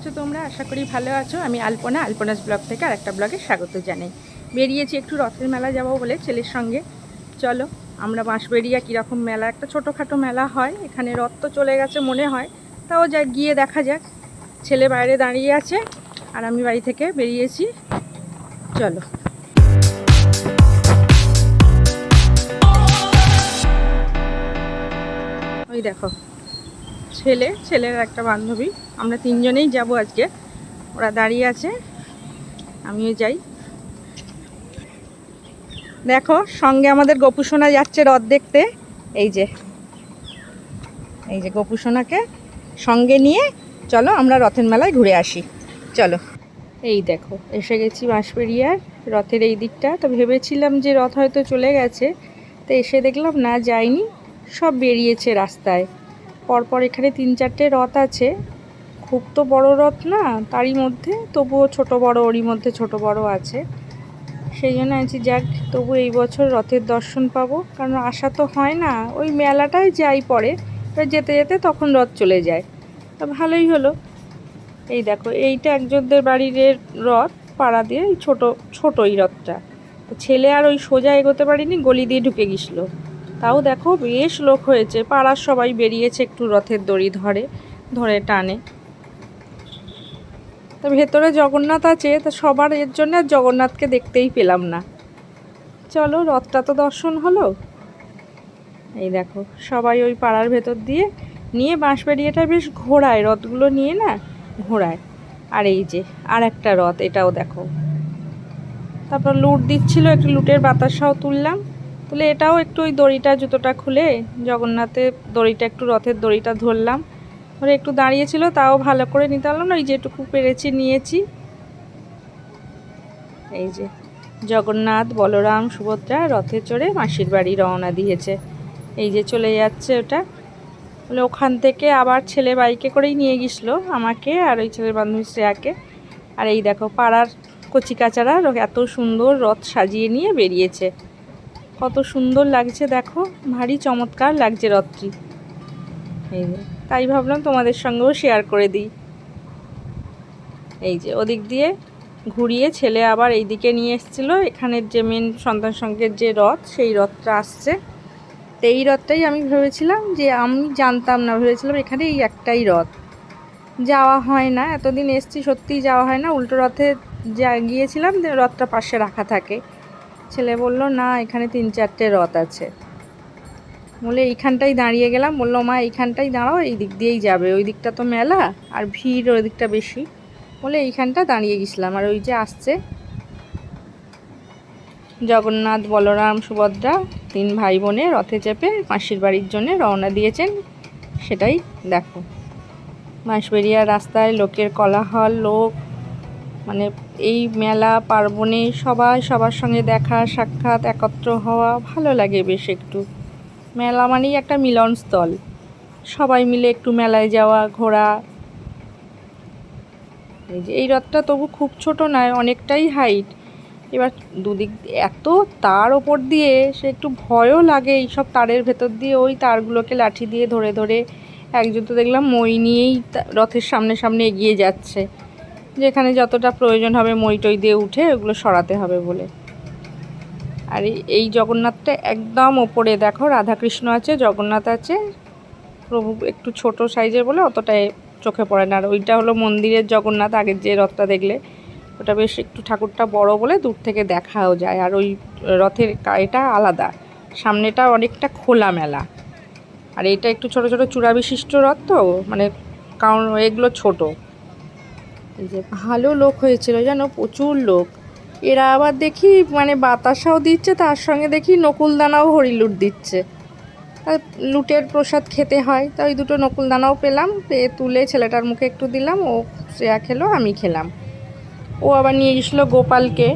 আছো তোমরা? আশা করি ভালো আছো। আমি আলপনা, আলপনাস ব্লগ থেকে আর একটা ব্লগে স্বাগত জানাই। বেরিয়েছি একটু রথের মেলা যাব বলে ছেলের সঙ্গে। চলো, আমরা বাঁশবেরিয়া কীরকম মেলা? একটা ছোটোখাটো মেলা হয়, এখানে রথ তো চলে গেছে মনে হয়। তাও যাক, গিয়ে দেখা যাক। ছেলে বাইরে দাঁড়িয়ে আছে, আর আমি বাড়ি থেকে বেরিয়েছি। চলো। ওই দেখো, ছেলে, ছেলের একটা বান্ধবী। আমরা তিনজনেই যাব আজকে। ওরা দাঁড়িয়ে আছে। আমিও যাই। দেখো, সঙ্গে আমাদের গোপুসোনা যাচ্ছে রথ দেখতে। এই যে। এই যে গোপুসোনাকে সঙ্গে নিয়ে চলো আমরা রথের মেলায় ঘুরে আসি। চলো। এই দেখো, এসে গেছি বাঁশপেরিয়ার রথের এই দিকটা। তো ভেবেছিলাম যে রথ হয়তো চলে গেছে। তো এসে দেখলাম, না যায়নি সব বেরিয়েছে রাস্তায়। পরপর এখানে তিন চারটে রথ আছে। খুব তো বড় রথ না, তারই মধ্যে, তবুও ছোট বড়, ওরই মধ্যে ছোট বড় আছে। সেই জন্য আছি, যাক, তবু এই বছর রথের দর্শন পাবো। কারণ আসা তো হয় না, ওই মেলাটাই যাই পরে, এবার যেতে যেতে তখন রথ চলে যায়। তা ভালোই হলো। এই দেখো, এইটা একজনদের বাড়ির রথ, পাড়া দিয়ে এই ছোটো ছোটো এই রথটা। তো ছেলে আর ওই সোজা এগোতে পারিনি, গলি দিয়ে ঢুকে গেছিল তাও দেখো, বেশ লোক হয়েছে, পাড়ার সবাই বেরিয়েছে একটু রথের দড়ি ধরে ধরে টানে। তো ভেতরে জগন্নাথ আছে, তা সবার এর জন্য জগন্নাথকে দেখতেই পেলাম না। চলো, রথটা তো দর্শন হলো। এই দেখো, সবাই ওই পাড়ার ভেতর দিয়ে নিয়ে বাঁশবাড়িয়াটা বেশ ঘোরায়, রথগুলো নিয়ে না ঘোরায়। আর এই যে আর একটা রথ, এটাও দেখো। তারপর লুট দিচ্ছিল, একটু লুটের বাতাসাও তুললাম। তাহলে এটাও একটু ওই দড়িটা, জুতোটা খুলে জগন্নাথের দড়িটা, একটু রথের দড়িটা ধরলাম। ধরে একটু দাঁড়িয়েছিল, তাও ভালো করে নিতে পারলাম না, ওই যেটুকু পেরেছি, নিয়েছি। এই যে জগন্নাথ, বলরাম, সুভদ্রা রথে চড়ে মাসির বাড়ি রওনা দিয়েছে। এই যে চলে যাচ্ছে ওটা। বলে ওখান থেকে আবার ছেলে বাইকে করেই নিয়ে গেছিল আমাকে আর ওই ছেলের বান্ধবী শ্রেয়াকে। আর এই দেখো পাড়ার কচিকাচারা এত সুন্দর রথ সাজিয়ে নিয়ে বেরিয়েছে। কত সুন্দর লাগছে দেখো, ভারী চমৎকার লাগছে রথটি। এই যে তাই ভাবলাম তোমাদের সঙ্গেও শেয়ার করে দিই। এই যে ওদিক দিয়ে ঘুরিয়ে ছেলে আবার এই দিকে নিয়ে এসেছিল। এখানের যে মেন সন্তান সঙ্গের যে রথ, সেই রথটা আসছে। তো এই রথটাই আমি ভেবেছিলাম যে আমি জানতাম না, ভেবেছিলাম এখানে এই একটাই রথ। যাওয়া হয় না, এতদিন এসছি, সত্যিই যাওয়া হয় না। উল্টো রথে যা গিয়েছিলাম, রথটা পাশে রাখা থাকে। ছেলে বলল, না, এখানে তিন চারটে রথ আছে। বলে, এইখানটাই দাঁড়িয়ে গেলাম। বলল, মা, এইখানটাই দাঁড়াও, এই দিক দিয়েই যাবে। ওই দিকটা তো মেলা, আর ভিড় ওই দিকটা বেশি। বলে, এইখানটা দাঁড়িয়ে গেছিলাম। আর ওই যে আসছে জগন্নাথ, বলরাম, সুভদ্রা, তিন ভাই বোনে রথে চেপে মাসির বাড়ির জন্য রওনা দিয়েছেন। সেটাই দেখো। মাসবেরিয়া রাস্তায় লোকের কলাহল, লোক মানে এই মেলা, পার্বণে সবাই সবার সঙ্গে দেখা, সাক্ষাৎ, একত্র হওয়া, ভালো লাগে বেশ একটু। মেলা মানেই একটা মিলনস্থল। সবাই মিলে একটু মেলায় যাওয়া, ঘোরা। এই যে, এই রথটা তবু খুব ছোট নয়, অনেকটাই হাইট এবার দুদিক এত তার ওপর দিয়ে সে একটু ভয়ও লাগে এইসব তারের ভেতর দিয়ে ওই তারগুলোকে লাঠি দিয়ে ধরে ধরে একজন তো দেখলাম মই নিয়েই রথের সামনে সামনে এগিয়ে যাচ্ছে। যেখানে যতটা প্রয়োজন হবে মই টই দিয়ে উঠে ওগুলো সরাতে হবে বলে। আর এই জগন্নাথটা একদম ওপরে, দেখো রাধাকৃষ্ণ আছে, জগন্নাথ আছে। প্রভু একটু ছোট সাইজের বলে অতটাই চোখে পড়ে না। আর ওইটা হলো মন্দিরের জগন্নাথ, আগের যে রথটা দেখলে। ওটা বেশ একটু ঠাকুরটা বড় বলে দূর থেকে দেখাও যায়। আর ওই রথের এটা আলাদা। সামনেটা অনেকটা খোলা মেলা আর এটা একটু ছোট ছোট চূড়া বিশিষ্ট রথ তো মানে কারণ এগুলো ছোটো। এই যে ভালো লোক হয়েছিল, জানো? প্রচুর লোক। এরা আবার দেখি মানে বাতাসাও দিচ্ছে, তার সঙ্গে দেখি নকুলদানাও হরিলুট দিচ্ছে। লুটের প্রসাদ খেতে হয়, তা ওই দুটো নকুলদানাও পেলাম, পেয়ে তুলে ছেলেটার মুখে একটু দিলাম, ও শ্রেয়া খেলো, আমি খেলাম। ও আবার নিয়ে গেছিল গোপালকে,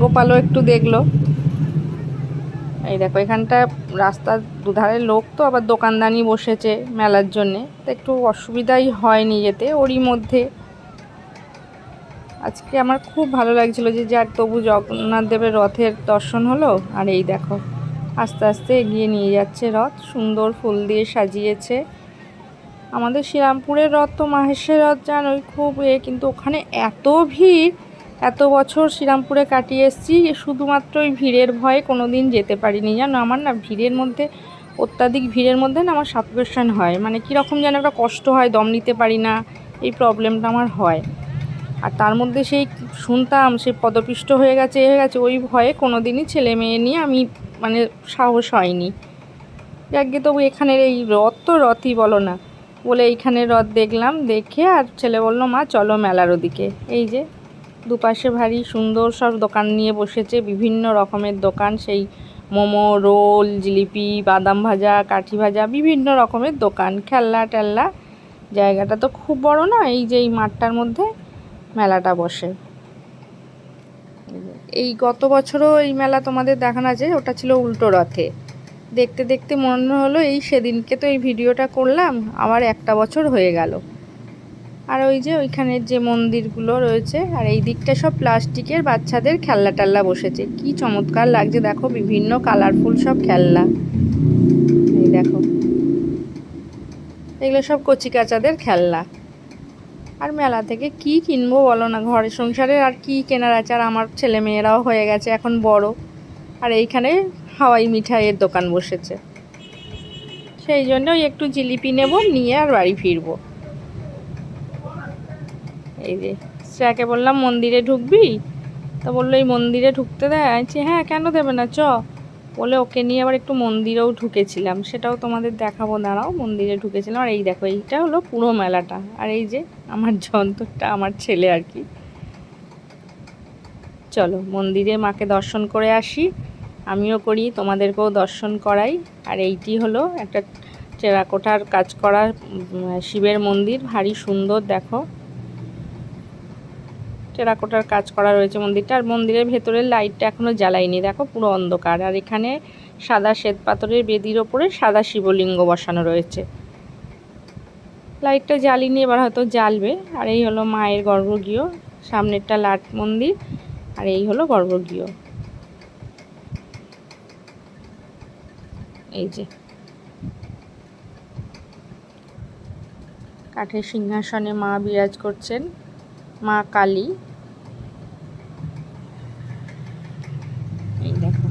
গোপালও একটু দেখল। এই দেখো, এখানটা রাস্তার দুধারে লোক তো, আবার দোকানদানি বসেছে মেলার জন্যে, তো একটু অসুবিধাই হয়নি যেতে, ওরই মধ্যে আজকে আমার খুব ভালো লাগছিল যে যার তবু জগন্নাথ দেবের রথের দর্শন হলো। আর এই দেখো, আস্তে আস্তে এগিয়ে নিয়ে যাচ্ছে রথ, সুন্দর ফুল দিয়ে সাজিয়েছে। আমাদের শ্রীরামপুরের রথ তো মাহেশের রথ, জানোই খুব এ, কিন্তু ওখানে এত ভিড়, এত বছর শ্রীরামপুরে কাটিয়ে এসেছি শুধুমাত্র ওই ভিড়ের ভয়ে কোনো দিন যেতে পারিনি। জানো, আমার না ভিড়ের মধ্যে, অত্যাধিক ভিড়ের মধ্যে না আমার সাফোকেশন হয়। মানে কীরকম যেন একটা কষ্ট হয়, দম নিতে পারি না, এই প্রবলেমটা আমার হয়। আর তার মধ্যে সেই শুনতাম, সে পদপিষ্ট হয়ে গেছে হয়ে গেছে, ওই ভয়ে কোনো দিনই ছেলে মেয়ে নিয়ে আমি মানে সাহস হয়নি। যাকে তবু এখানের এই রথ তো রথই বলো না। বলে এইখানে রথ দেখলাম, দেখে আর ছেলে বলল, মা, চলো মেলার ওদিকে। এই যে, দুপাশে ভারী সুন্দর সব দোকান নিয়ে বসেছে, বিভিন্ন রকমের দোকান, সেই মোমো, রোল, জিলিপি, বাদাম ভাজা, কাঠি ভাজা, বিভিন্ন রকমের দোকান, খেলনা টেলনা। জায়গাটা তো খুব বড় না, এই যে এই মাঠটার মধ্যে? মেলাটা বসে। এই গত বছরও এই মেলা তোমাদের দেখানো আছে, ওটা ছিল উল্টো রথে। দেখতে দেখতে মনে হলো এই সেদিনকে তো এই ভিডিওটা করলাম, আবার একটা বছর হয়ে গেল। আর ওই যে ওইখানের যে মন্দিরগুলো রয়েছে, আর এই দিকটা সব প্লাস্টিকের বাচ্চাদের খেলনা টাল্লা বসেছে। কি চমৎকার লাগছে, দেখো বিভিন্ন কালারফুল সব খেলনা। এই দেখো। এগুলো সব কচি কাচাদের খেলনা। আর মেলা থেকে কি কিনবো বলো না? ঘরের সংসারের আর কি কেনার আছে? আর আমার ছেলে মেয়েরাও হয়ে গেছে, এখন বড়। আর এইখানে হাওয়াই মিঠাইয়ের দোকান বসেছে। সেই জন্য একটু জিলিপি নেব, নিয়ে আর বাড়ি ফিরবো। এই যে স্যাকে বললাম, মন্দিরে ঢুকবি? তো বলল, এই মন্দিরে ঢুকতে দেয়। হ্যাঁ কেন দেবে না? চ। বলে ওকে নিয়ে আবার একটু মন্দিরেও ঢুকেছিলাম। সেটাও তোমাদের দেখাবো, দাঁড়াও, মন্দিরে ঢুকেছিলাম। আর এই দেখো, এইটা হলো পুরো মেলাটা। আর এই যে আমার যন্ত্রটা, আমার ছেলে আর কি। চলো, মন্দিরে মাকে দর্শন করে আসি। আমিও করি, তোমাদেরকেও দর্শন করাই। আর এইটি হলো একটা টেরাকোটার কাজ করা শিবের মন্দির। ভারী সুন্দর, দেখো। টেরাকোটার কাজ করা রয়েছে মন্দিরটা। আর মন্দিরের ভেতরের লাইটটা এখনও জ্বালাইনি দেখো, পুরো অন্ধকার। আর এখানে সাদা শ্বেত পাথরের বেদির ওপরে সাদা শিবলিঙ্গ বসানো রয়েছে। লাইটটা জ্বালিনি, এবার হয়তো জ্বালবে। আর এই হলো মায়ের গর্ভগৃহ, সামনেরটা লাট মন্দির, আর এই হলো গর্ভগৃহ। এই যে। কাঠের সিংহাসনে মা বিরাজ করছেন। মা কালী। এই দেখো।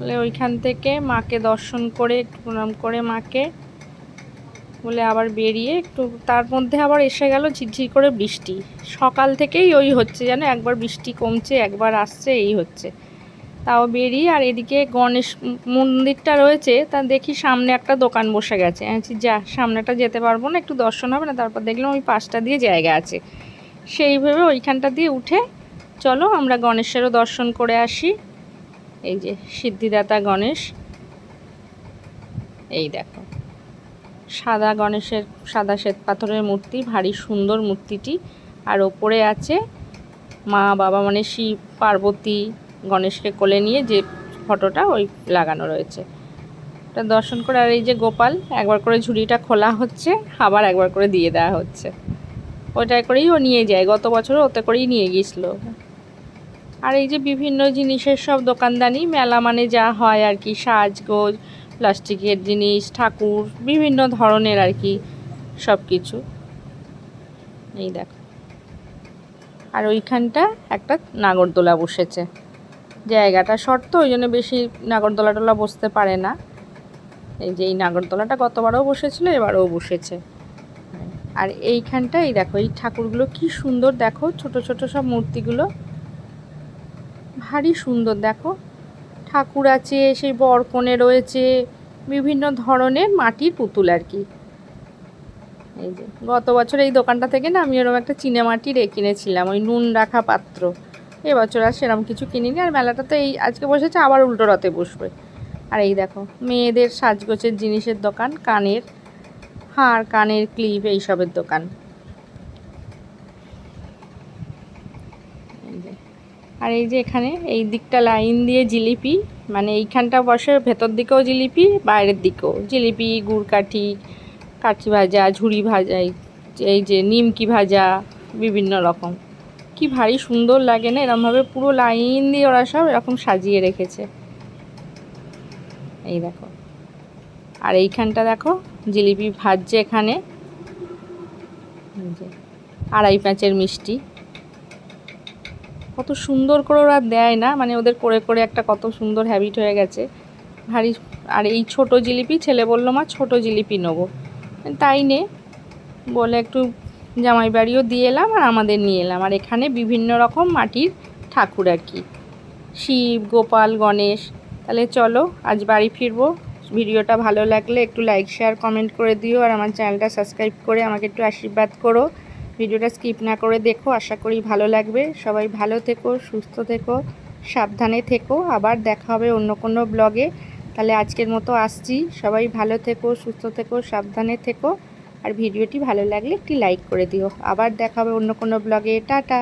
বলে ওইখান থেকে মাকে দর্শন করে, একটু প্রণাম করে মাকে। বলে আবার বেরিয়ে একটু, তার মধ্যে আবার এসে গেল ঝিরঝির করে বৃষ্টি। সকাল থেকেই ওই হচ্ছে যেন, একবার বৃষ্টি কমছে, একবার আসছে, এই হচ্ছে। তাও বেরিয়ে, আর এদিকে গণেশ মন্দিরটা রয়েছে। তা দেখি সামনে একটা দোকান বসে গেছে। আছি যা, সামনেটা যেতে পারব না, একটু দর্শন হবে না, তারপর দেখলাম ওই পাশটা দিয়ে জায়গা আছে। সেইভাবে ওইখানটা দিয়ে উঠে, চলো, আমরা গণেশেরও দর্শন করে আসি। এই যে, সিদ্ধিদাতা গণেশ। এই দেখো, সাদা গণেশের, সাদা শ্বেত পাথরের মূর্তি, ভারী সুন্দর মূর্তিটি। আর ওপরে আছে মা বাবা মানে শিব, পার্বতী গণেশকে কোলে নিয়ে যে ফটোটা ওই লাগানো রয়েছে। ওটা দর্শন করে আর এই যে গোপাল, একবার করে ঝুড়িটা খোলা হচ্ছে, আবার একবার করে দিয়ে দেওয়া হচ্ছে। ওটাই করেই ও নিয়ে যায়, গত বছরও ওতে করেই নিয়ে গিয়েছিল। আর এই যে বিভিন্ন জিনিসের সব দোকানদানি, মেলা মানে যা হয় আর কি, সাজগোজ, প্লাস্টিকের জিনিস, ঠাকুর, বিভিন্ন ধরনের আর কি সব কিছু। এই দেখো। আর ওইখানটা একটা নাগরদোলা বসেছে। জায়গাটা শর্ত, ওই জন্য বেশি নাগরদোলা টোলা বসতে পারে না। এই যে এই নাগরদোলাটা গতবারও বসেছিল, এবারও বসেছে। আর এইখানটা এই দেখো, এই ঠাকুরগুলো কি সুন্দর দেখো, ছোট ছোট সব মূর্তিগুলো। ভারী সুন্দর দেখো। ঠাকুর আছে, সেই বরকনে রয়েছে, বিভিন্ন ধরনের মাটির পুতুল আর কি। এই যে, গত বছর এই দোকানটা থেকে না আমি ওরকম একটা চিনে মাটির এ কিনেছিলাম, ওই নুন রাখা পাত্র। এবছর আর সেরকম কিছু কিনিনি আর মেলাটা তো এই আজকে বসেছে, আবার উল্টো রথে বসবে। আর এই দেখো, মেয়েদের সাজগোছের জিনিসের দোকান, কানের হার, কানের ক্লিপ, এইসবের দোকান। আর এই যে এখানে, এই দিকটা লাইন দিয়ে জিলিপি মানে এইখানটা বসে, ভেতর দিকেও জিলিপি, বাইরের দিকেও জিলিপি গুড়কাঠি কাঠি ভাজা, ঝুড়ি ভাজা এই যে, নিমকি ভাজা, বিভিন্ন রকম। কি ভারী সুন্দর লাগে না? এরমভাবে পুরো লাইন দিয়ে ওরা সব এরকম সাজিয়ে রেখেছে। এই দেখো। আর এইখানটা দেখো, জিলিপি ভাজছে এখানে। আড়াই প্যাঁচের মিষ্টি। কত সুন্দর করে ওরা দেয় না? মানে ওদের করে করে একটা কত সুন্দর হ্যাবিট হয়ে গেছে। ভারী, আর এই ছোট জিলিপি, ছেলে বলল, মা, ছোট জিলিপি নেব। তাই নে, বলে একটু জামাই বাড়িও দিয়ে এলাম আর আমাদের নিয়ে এলাম। আর এখানে বিভিন্ন রকম মাটির ঠাকুর আর কি। শিব, গোপাল, গণেশ, তাহলে চলো আজ বাড়ি ফিরবো। ভিডিওটা ভালো লাগলে একটু লাইক শেয়ার কমেন্ট করে দিও আর আমার চ্যানেলটা সাবস্ক্রাইব করে আমাকে একটু আশীর্বাদ করো। ভিডিওটা স্কিপ না করে দেখো, আশা করি ভালো লাগবে। সবাই ভালো থেকো, সুস্থ থেকো, সাবধানে থেকো। আবার দেখা হবে অন্য কোনো ব্লগে তাহলে আজকের মতো আসছি। সবাই ভালো থেকো, সুস্থ থেকো, সাবধানে থেকো। আর ভিডিওটি ভালো লাগলে একটি লাইক করে দিও। আবার দেখাবে অন্য কোনো ব্লগে। টাটা!